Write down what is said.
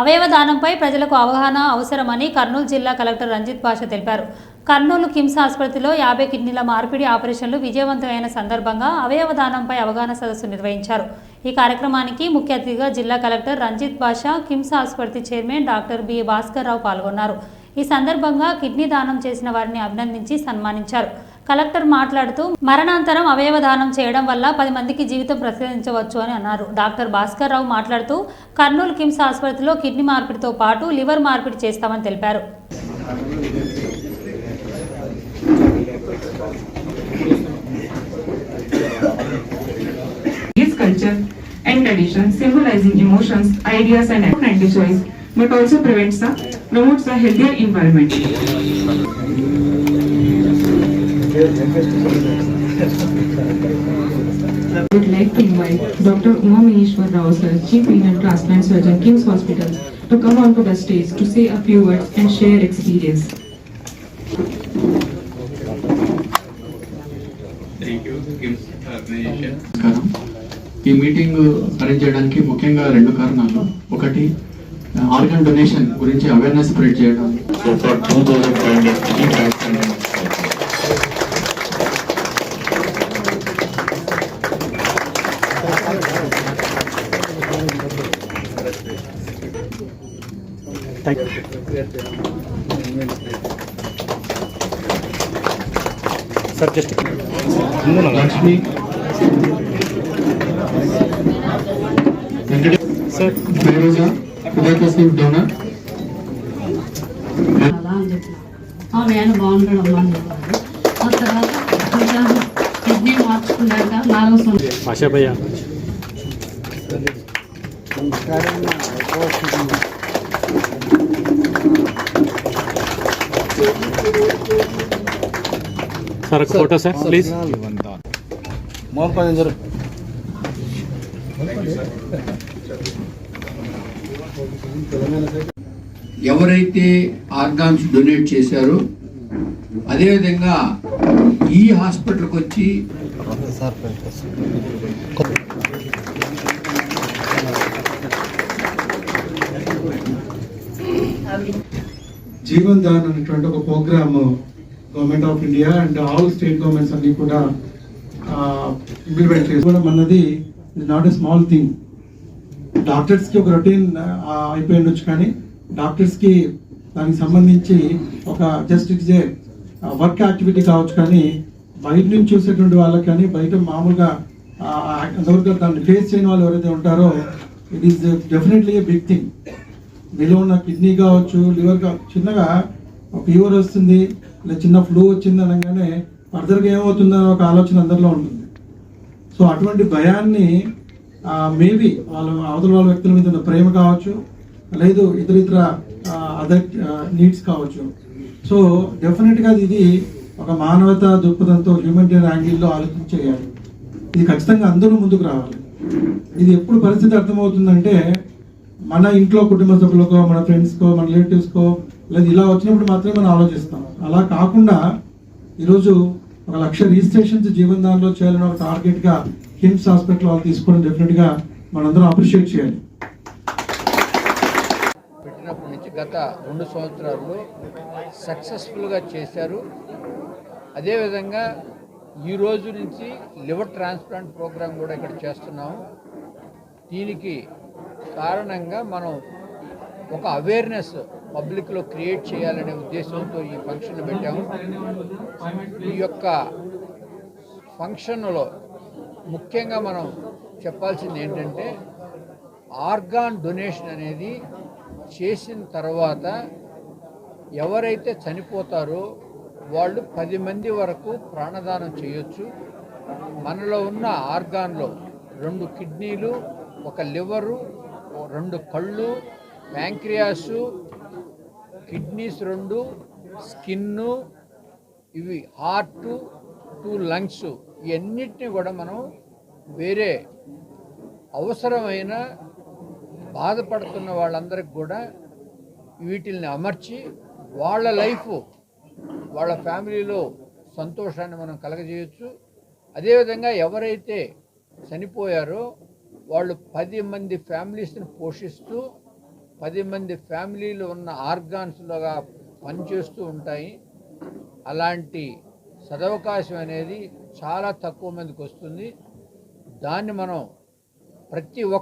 అవయవ దానంపై ప్రజలకు అవగాహన అవసరమని కర్నూలు జిల్లా కలెక్టర్ రంజిత్ భాష తెలిపారు. కర్నూలు కిమ్స్ ఆసుపత్రిలో యాభై కిడ్నీల మార్పిడి ఆపరేషన్లు విజయవంతమైన సందర్భంగా అవయవ దానంపై అవగాహన సదస్సు నిర్వహించారు. ఈ కార్యక్రమానికి ముఖ్య అతిథిగా జిల్లా కలెక్టర్ రంజిత్ భాష కిమ్స్ ఆసుపత్రి chairman doctor B. Bhaskar Rao పాల్గొన్నారు. ఈ సందర్భంగా కిడ్నీ దానం చేసిన వారిని అభినందించి సన్మానించారు. కలెక్టర్ మాట్లాడుతూ మరణాంతరం అవయవదానం చేయడం వల్ల పది మందికి జీవితం ప్రసాదించవచ్చు అని అన్నారు డాక్టర్ భాస్కర్ రావు మాట్లాడుతూ కర్నూలు కిమ్స్ ఆసుపత్రిలో కిడ్నీ మార్పిడితో పాటు లివర్ మార్పిడి చేస్తామని తెలిపారు His culture and tradition symbolizing emotions, ideas and choice, but also prevents the, promotes a healthier environment. Would like to invite Dr. Uma Maheshwar Rao sir, Chief Renal Transplant Surgeon, King's Hospital, to come onto the stage to say a few words and share experience. Thank you KIMS organisation ఈ meeting arrange చేయడానికి ముఖ్యంగా రెండు కారణాలు ఒకటి organ donation గురించి awareness spread చేయడం so for two thousand five hundred kidney transplant Lakshmi sir donor అలా అని చెప్పిన ఆ తర్వాత కొంచెం కిడ్నీ మార్చుకున్నాక నాలుగు సంవత్సరం సార్ ఒక ఫోటో సార్ ప్లీజ్. ఎవరైతే ఆర్గాన్స్ డొనేట్ చేశారో అదేవిధంగా ఈ హాస్పిటల్కి వచ్చి జీవన్ దాన్ అనేటువంటి ఒక program government of India and all state governments అన్ని కూడా ఇంప్లిమెంట్ చేసుకోవడం అన్నది నాట్ ఎ స్మాల్ థింగ్ డాక్టర్స్కి ఒక రొటీన్ అయిపోయి ఉండొచ్చు కానీ డాక్టర్స్కి దానికి సంబంధించి ఒక just it a work activity కావచ్చు కానీ బయట నుంచి చూసేటువంటి వాళ్ళకి కానీ బయట మామూలుగా ఆ, దాన్ని ఫేస్ చేయని వాళ్ళు ఎవరైతే ఉంటారో it is definitely a big thing మీలో ఉన్న కిడ్నీ కావచ్చు లివర్ కావచ్చు చిన్నగా ఒక ఫీవర్ వస్తుంది లేదా చిన్న ఫ్లూ వచ్చింది అనగానే ఫర్దర్గా ఏమవుతుందని ఒక ఆలోచన అందరిలో ఉంటుంది. సో అటువంటి భయాన్ని మేబీ వాళ్ళ అవతల వాళ్ళ వ్యక్తుల మీద ఉన్న ప్రేమ కావచ్చు లేదు ఇతర ఇతర అదర్ నీడ్స్ కావచ్చు. సో డెఫినెట్గా ఇది ఒక మానవత దృక్పథంతో హ్యూమనిటేరియన్ యాంగిల్లో ఆలోచన చేయాలి. ఇది ఖచ్చితంగా అందరూ ముందుకు రావాలి. ఇది ఎప్పుడు పరిస్థితి అర్థమవుతుందంటే మన ఇంట్లో కుటుంబ సభ్యులకో మన ఫ్రెండ్స్కో మన రిలేటివ్స్కో లేదా ఇలా వచ్చినప్పుడు మాత్రమే మనం ఆలోచిస్తాం. అలా కాకుండా ఈరోజు ఒక లక్ష రిజిస్ట్రేషన్స్ జీవన్ దానిలో చేయాలని ఒక టార్గెట్గా కిమ్స్ హాస్పిటల్ వాళ్ళు తీసుకోవడం డెఫినెట్గా మనందరం అప్రిషియేట్ చేయాలి. పెట్టినప్పటి నుంచి గత రెండు సంవత్సరాల్లో సక్సెస్ఫుల్గా చేశారు. అదేవిధంగా ఈ రోజు నుంచి లివర్ ట్రాన్స్ప్లాంట్ ప్రోగ్రాం కూడా ఇక్కడ చేస్తున్నాము దీనికి కారణంగా మనం ఒక అవేర్నెస్ పబ్లిక్లో క్రియేట్ చేయాలనే ఉద్దేశంతో ఈ ఫంక్షన్ పెట్టాము. ఈ యొక్క ఫంక్షన్లో ముఖ్యంగా మనం చెప్పాల్సింది ఏంటంటే ఆర్గాన్ డొనేషన్ అనేది చేసిన తర్వాత ఎవరైతే చనిపోతారో వాళ్ళు పది మంది వరకు ప్రాణదానం చేయొచ్చు. మనలో ఉన్న ఆర్గాన్లో రెండు కిడ్నీలు ఒక లివరు రెండు కళ్ళు ప్యాంక్రియాసు కిడ్నీస్ రెండు స్కిన్ను ఇవి హార్ట్ టూ లంగ్స్ ఇవన్నిటిని కూడా మనం వేరే అవసరమైన బాధపడుతున్న వాళ్ళందరికి కూడా వీటిల్ని అమర్చి వాళ్ళ లైఫ్ వాళ్ళ ఫ్యామిలీలో సంతోషాన్ని మనం కలగజేయచ్చు. అదేవిధంగా ఎవరైతే చనిపోయారో వాళ్ళు పది మంది ఫ్యామిలీస్ని పోషిస్తూ పది మంది ఫ్యామిలీలు ఉన్న ఆర్గాన్స్లుగా పనిచేస్తూ ఉంటాయి. అలాంటి సదవకాశం అనేది చాలా తక్కువ మందికి వస్తుంది. దాన్ని మనం ప్రతి ఒక్క